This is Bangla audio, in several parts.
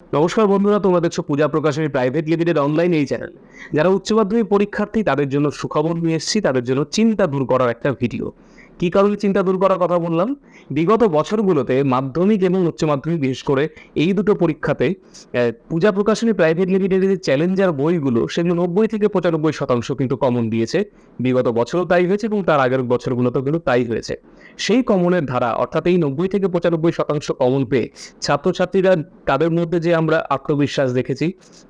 নমস্কার বন্ধুরা, তোমরা দেখছ Puja Prakashani private limited online এই চ্যানেল যারা উচ্চ মাধ্যমিক পরীক্ষার্থী, তাদের জন্য সুখবর নিয়ে এসেছি, তাদের জন্য চিন্তা দূর করার একটা ভিডিও কি কারণে চিন্তা দূর করার কথা বললাম? বিগত বছরগুলোতে মাধ্যমিক এবং উচ্চ মাধ্যমিক, বিশেষ করে এই দুটো পরীক্ষাতে পূজা প্রকাশনী, প্রাইভেট লিমিটেডের যে চ্যালেঞ্জার বইগুলো, সেগুলো নব্বই থেকে পঁচানব্বই শতাংশ কিন্তু কমন দিয়েছে। বিগত বছরও তাই হয়েছে এবং তার আগের বছরগুলোতেও কিন্তু তাই হয়েছে। সেই কমনের ধারা, অর্থাৎ এই নব্বই থেকে পঁচানব্বই শতাংশ কমন পেয়ে ছাত্রছাত্রীরা তাদের মধ্যে যে আমরা আত্মবিশ্বাস দেখেছি,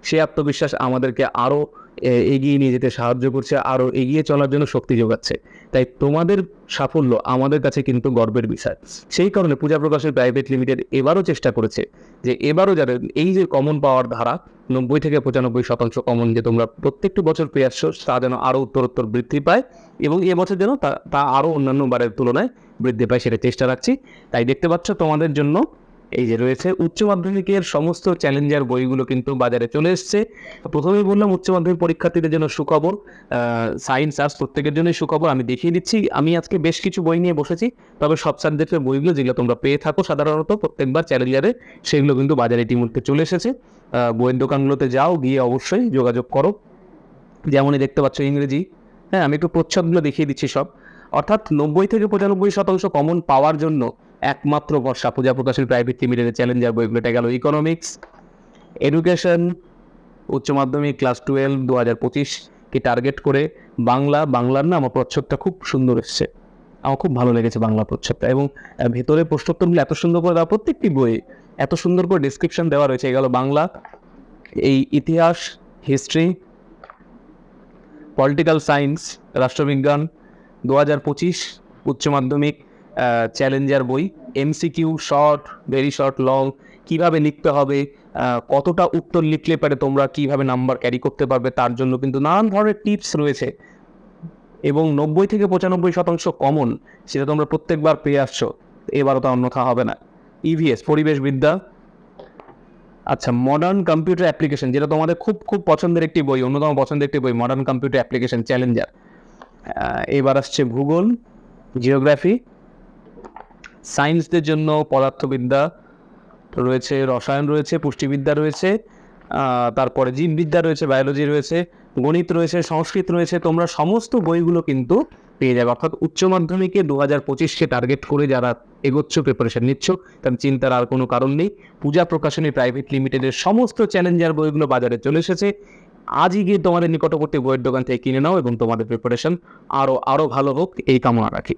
সেই আত্মবিশ্বাস আমাদেরকে আরও এগিয়ে নিয়ে যেতে সাহায্য করছে আরও এগিয়ে চলার জন্য শক্তি যোগাচ্ছে। তাই তোমাদের সাফল্য আমাদের কাছে কিন্তু গর্বের বিষয়। সেই কারণে পূজা প্রকাশের প্রাইভেট লিমিটেড এবারও চেষ্টা করেছে যে এবারও যাদের এই যে কমন পাওয়ার ধারা, নব্বই থেকে পঁচানব্বই শতাংশ কমন যে তোমরা প্রত্যেকটি বছর পেয়ে আসছো, তা যেন আরও উত্তরোত্তর বৃদ্ধি পায় এবং এবছর যেন তা তা আরও অন্যান্য বারের তুলনায় বৃদ্ধি পায়, সেটা চেষ্টা রাখছি। তাই দেখতে পাচ্ছ তোমাদের জন্য এই যে রয়েছে উচ্চ মাধ্যমিকের সমস্ত চ্যালেঞ্জার বইগুলো কিন্তু বাজারে চলে এসছে। প্রথমেই বললাম, উচ্চ মাধ্যমিক পরীক্ষার্থীদের জন্য সুখবর সায়েন্স আর্টস প্রত্যেকের জন্যই সুখবর, আমি দেখিয়ে দিচ্ছি। আমি আজকে বেশ কিছু বই নিয়ে বসেছি, তবে সব সাবজেক্টের বইগুলো যেগুলো তোমরা পেয়ে থাকো সাধারণত প্রত্যেকবার চ্যালেঞ্জারে সেগুলো কিন্তু বাজারে ইতিমধ্যে চলে এসেছে। বইয়ের দোকানগুলোতে যাও, গিয়ে অবশ্যই যোগাযোগ করো। যেমনই দেখতে পাচ্ছ ইংরেজি হ্যাঁ আমি একটু প্রচ্ছদগুলো দেখিয়ে দিচ্ছি সব। অর্থাৎ নব্বই থেকে পঁচানব্বই শতাংশ কমন পাওয়ার জন্য একমাত্র ভরসা পূজা প্রকাশের প্রাইভেট লিমিটেডের চ্যালেঞ্জার বইগুলো এটা গেল ইকোনমিক্স এডুকেশন উচ্চ মাধ্যমিক ক্লাস টুয়েলভ দু হাজার পঁচিশকে টার্গেট করে বাংলা, বাংলার না আমার প্রচ্ছদটা খুব সুন্দর এসছে। আমার খুব ভালো লেগেছে বাংলা প্রচ্ছদটা এবং ভেতরে প্রশ্নোত্তরগুলো এত সুন্দর করে দেওয়া, প্রত্যেকটি বইয়ে এত সুন্দর করে ডিসক্রিপশন দেওয়া রয়েছে গেল বাংলা, এই ইতিহাস হিস্ট্রি পলিটিক্যাল সায়েন্স রাষ্ট্রবিজ্ঞান দু হাজার পঁচিশ, উচ্চ মাধ্যমিক চ্যালেঞ্জার বই MCQ short very short long কীভাবে লিখতে হবে কতটা উত্তর লিখলে পারে তোমরা, কীভাবে নাম্বার ক্যারি করতে পারবে, তার জন্য কিন্তু নানান ধরনের টিপস রয়েছে। এবং নব্বই থেকে পঁচানব্বই শতাংশ কমন সেটা তোমরা প্রত্যেকবার পেয়ে আসছো, এবারও তা অন্যথা হবে না। ইভিএস পরিবেশ বিদ্যা। আচ্ছা মডার্ন কম্পিউটার অ্যাপ্লিকেশন যেটা তোমাদের খুব খুব পছন্দের একটি বই, অন্যতম পছন্দের একটি বই মডার্ন কম্পিউটার অ্যাপ্লিকেশন চ্যালেঞ্জার এবার আসছে ভূগোল জিওগ্রাফি সায়েন্সদের জন্য পদার্থবিদ্যা রয়েছে, রসায়ন রয়েছে, পুষ্টিবিদ্যা রয়েছে তারপরে জীববিদ্যা রয়েছে বায়োলজি রয়েছে, গণিত রয়েছে, সংস্কৃত রয়েছে, তোমরা সমস্ত বইগুলো কিন্তু পেয়ে যাবে। অর্থাৎ উচ্চ মাধ্যমিকে দু হাজার পঁচিশকে টার্গেট করে যারা এগোচ্ছ প্রিপারেশন নিচ্ছ, তার চিন্তার আর কোনো কারণ নেই। পূজা প্রকাশনী প্রাইভেট লিমিটেডের সমস্ত চ্যালেঞ্জার বইগুলো বাজারে চলে এসেছে। আজই গিয়ে তোমাদের নিকটবর্তী বইয়ের দোকান থেকে কিনে নাও এবং তোমাদের প্রিপারেশন আরও আরও ভালো হোক, এই কামনা রাখি।